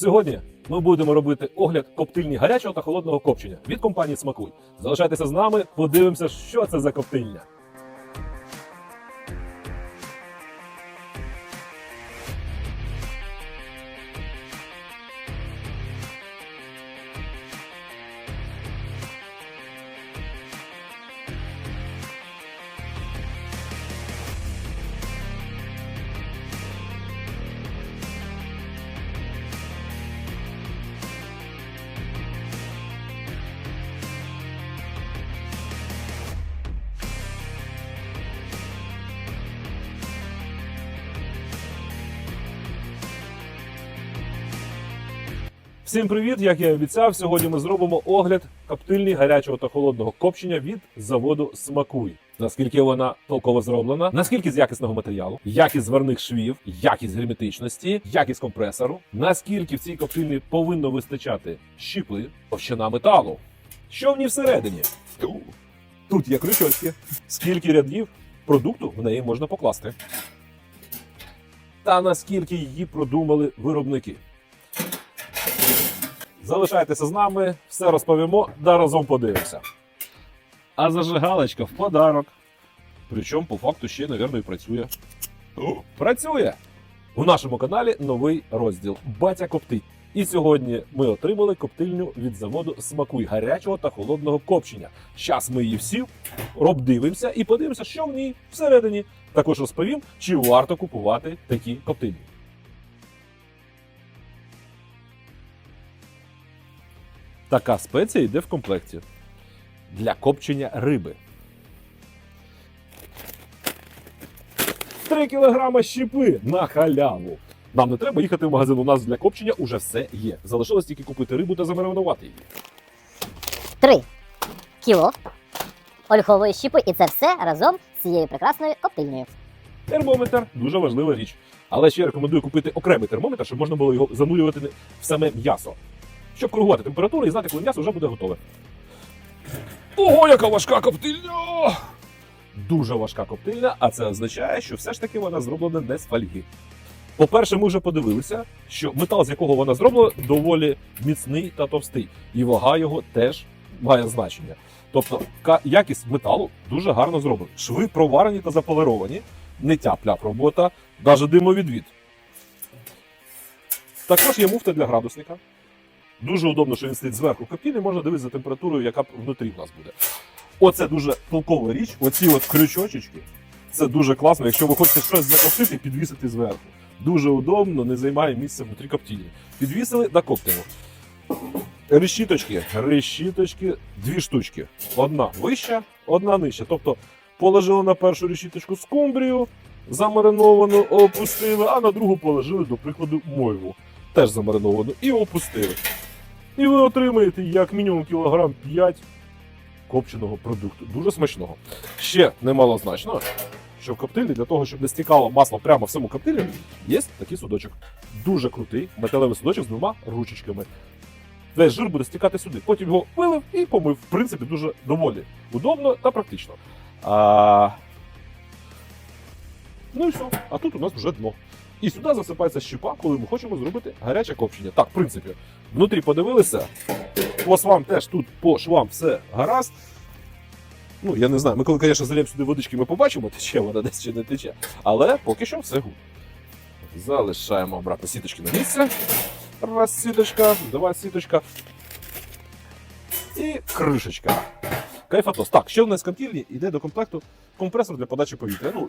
Сьогодні ми будемо робити огляд коптильні гарячого та холодного копчення від компанії Смакуй. Залишайтеся з нами, подивимося, що це за коптильня. Всім привіт! Як я і обіцяв, сьогодні ми зробимо огляд коптильні гарячого та холодного копчення від заводу Смакуй. Наскільки вона толково зроблена, наскільки з якісного матеріалу, якість зварних швів, якість герметичності, якість компресору, наскільки в цій коптильні повинно вистачати щіпли, товщина металу. Що в ній всередині? Тут є крючочки. Скільки рядів продукту в неї можна покласти? Та наскільки її продумали виробники? Залишайтеся з нами, все розповімо, да разом подивимося. А зажигалочка в подарок. Причому по факту ще, мабуть, і працює. О, працює! У нашому каналі новий розділ Батя коптить. І сьогодні ми отримали коптильню від заводу Смакуй гарячого та холодного копчення. Щас ми її всі обдивимося і подивимося, що в ній всередині. Також розповім, чи варто купувати такі коптильні. Така спеція йде в комплекті для копчення риби. 3 кілограма щепи на халяву. Нам не треба їхати в магазин. У нас для копчення уже все є. Залишилось тільки купити рибу та замаринувати її. 3 кіло ольхової щіпи, і це все разом з цією прекрасною коптильнею. Термометр дуже важлива річ. Але ще рекомендую купити окремий термометр, щоб можна було його занурювати в саме м'ясо. Щоб коригувати температуру і знати, коли м'ясо вже буде готове. Ого, яка важка коптильня! Дуже важка коптильня, а це означає, що все ж таки вона зроблена не з фольги. По-перше, ми вже подивилися, що метал, з якого вона зроблена, доволі міцний та товстий, і вага його теж має значення. Тобто якість металу дуже гарно зроблена. Шви проварені та заполировані, не тяп-ляп робота, навіть димовідвід. Також є муфта для градусника. Дуже удобно, що він стоїть зверху коптільні, можна дивитися за температурою, яка внутрі в нас буде. Оце дуже толкова річ. Оці от крючочечки. Це дуже класно, якщо ви хочете щось закоптити, підвісити зверху. Дуже удобно, не займає місця внутрі коптільні. Підвісили, докоптимо. Решіточки, решіточки, дві штучки. Одна вища, одна нижча. Тобто положили на першу решіточку скумбрію, замариновану, опустили, а на другу положили, до прикладу, мойву. Теж замариновану, і опустили. І ви отримаєте як мінімум кілограм 5 копченого продукту. Дуже смачного. Ще немалозначно, що в коптильні для того, щоб не стікало масло прямо в саму коптильню, є такий судочок. Дуже крутий металевий судочок з двома ручечками. Весь жир буде стікати сюди. Потім його вилив і помив. В принципі, дуже доволі удобно та практично. А... Ну і все. А тут у нас вже дно. І сюди засипається щепа, коли ми хочемо зробити гаряче копчення. Так, в принципі, внутрі подивилися. По швам теж тут по швам все гаразд. Ну, я не знаю, ми коли, звісно, залємо сюди водички, ми побачимо, тече вона десь чи не тече. Але поки що все гуд. Залишаємо обратно сіточки на місце. Раз сіточка, два сіточка. І кришечка. Кайфатос. Так, ще в нас з коптільні йде до комплекту компресор для подачі повітря. Ну,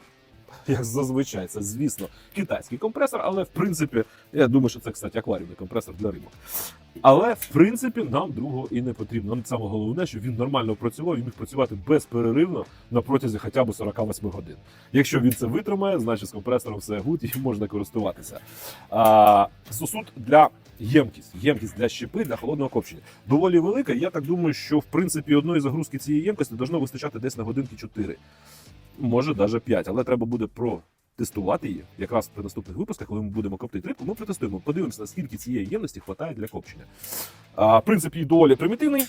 як зазвичай, це, звісно, китайський компресор, але в принципі, я думаю, що це, кстати, акваріумний компресор для рибок. Але в принципі нам другого і не потрібно. Нам саме головне, щоб він нормально працював і міг працювати безперервно на протязі хоча б 48 годин. Якщо він це витримає, значить з компресором все гуд і можна користуватися. А, сосуд для ємкість, ємкість для щепи для холодного копчення. Доволі велика. Я так думаю, що в принципі одної загрузки цієї ємкості должно вистачати десь на годинки 4. Може, навіть 5, але треба буде протестувати її. Якраз при наступних випусках, коли ми будемо коптити рибку, ми протестуємо. Подивимося, наскільки цієї ємності вистачає для копчення. А, принцип її доволі примітивний.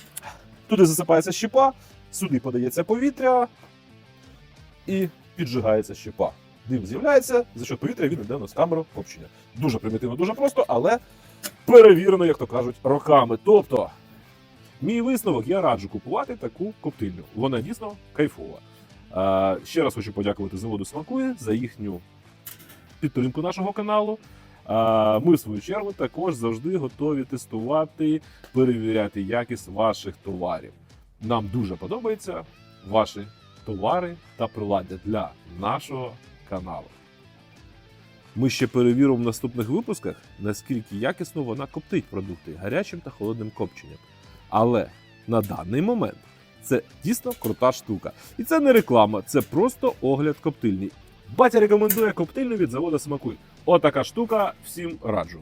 Туди засипається щепа, сюди подається повітря і піджигається щепа. Дим з'являється, за що повітря він йде у нас камеру копчення. Дуже примітивно, дуже просто, але перевірено, як то кажуть, роками. Тобто, мій висновок, я раджу купувати таку коптильню. Вона дійсно кайфова. Е, ще раз хочу подякувати заводу Смакує за їхню підтримку нашого каналу. Е, Ми, в свою чергу, також завжди готові тестувати, перевіряти якість ваших товарів. Нам дуже подобаються ваші товари та приладдя для нашого каналу. Ми ще перевіримо в наступних випусках, наскільки якісно вона коптить продукти гарячим та холодним копченням. Але на даний момент це дійсно крута штука. І це не реклама, це просто огляд коптильні. Батя рекомендує коптильню від заводу Смакуй. Отака штука, всім раджу.